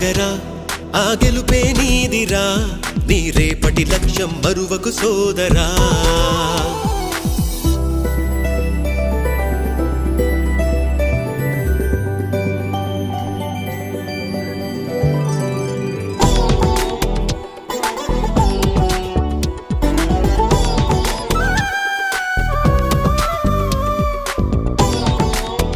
సాగరా ఆ గెలుపే నీదిరా నీ రేపటి లక్ష్యం మరువకు సోదరా.